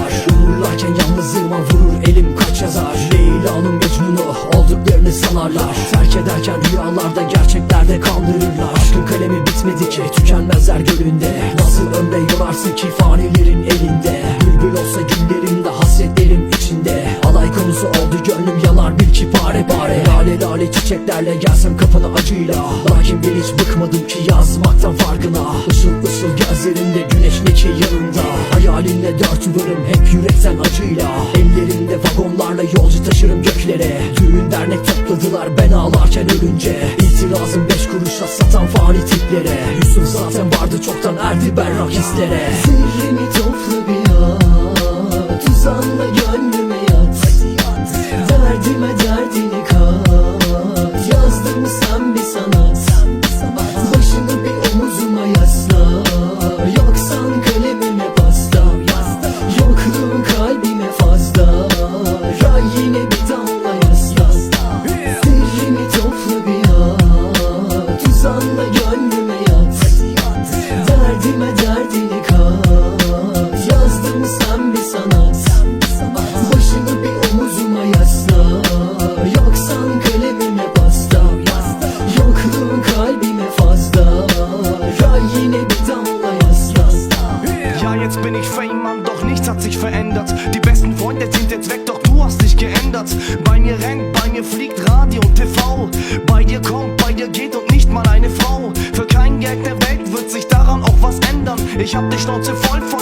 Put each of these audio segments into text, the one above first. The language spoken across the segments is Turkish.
yazar. Yumurlarken yalnızlığıma vurur elim kaç yazar. Leyla'nın Mecnun'u olduklarını sanarlar. Terk ederken rüyalarda gerçeklerde kandırırlar. Aşkın kalemi bitmedi ki tükenmezler gölünde. Nasıl ömre yorarsın ki fanilerin elinde? Bülbül olsa güllerimde hasretlerim içinde. Alay konusu oldu gönlüm yanar bil ki pare pare. Lale lale çiçeklerle gelsem kafana acıyla. Lakin ben hiç bıkmadım ki yazmaktan farkına. Işıl ışıl gözlerinde güneş ne yanında. Hayalinle dört duvarım hep yürekten acıyla. Ellerimde vagonlarla yolcu taşırım göklere. Düğün dernek topladılar ben ağlarken ölünce. İtirazım beş kuruşa satan fani tiplere. Yusuf zaten vardı çoktan erdi berrak hislere. Zerreni geändert. Bei mir rennt, bei mir fliegt Radio und TV. Bei dir kommt, bei dir geht und nicht mal eine Frau. Für kein Geld der Welt wird sich daran auch was ändern. Ich hab die Schnauze voll von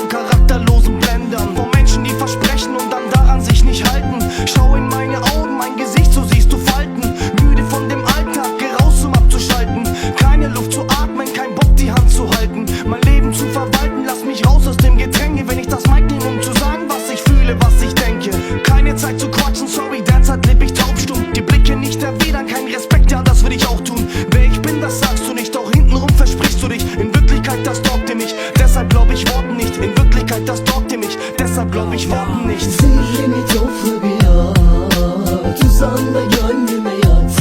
nicht Zilimi topla bir at Uzanla gönlüme yat.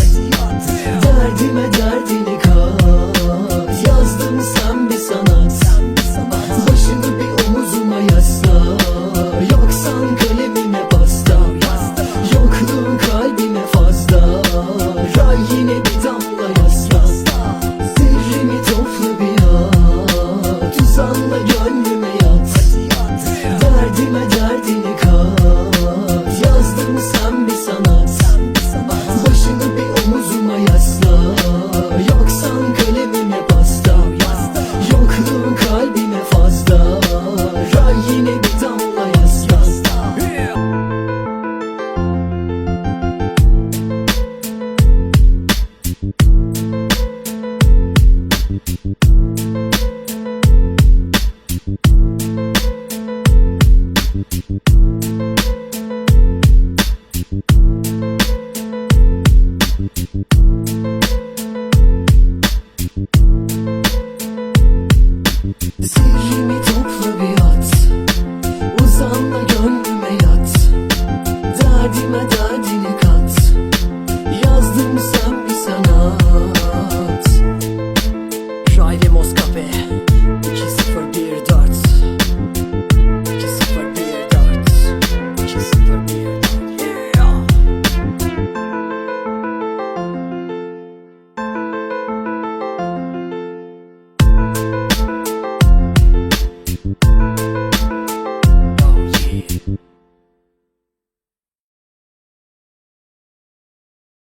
Derdime derdini kat. Yazdım sen bir sanat. Başını bir omuzuma yasla. Yoksan kalemime pasta Yokluğun kalbime fazla. Ray yine bir damla yasla. Zilimi topla bir at Uzanla gönlüme baby.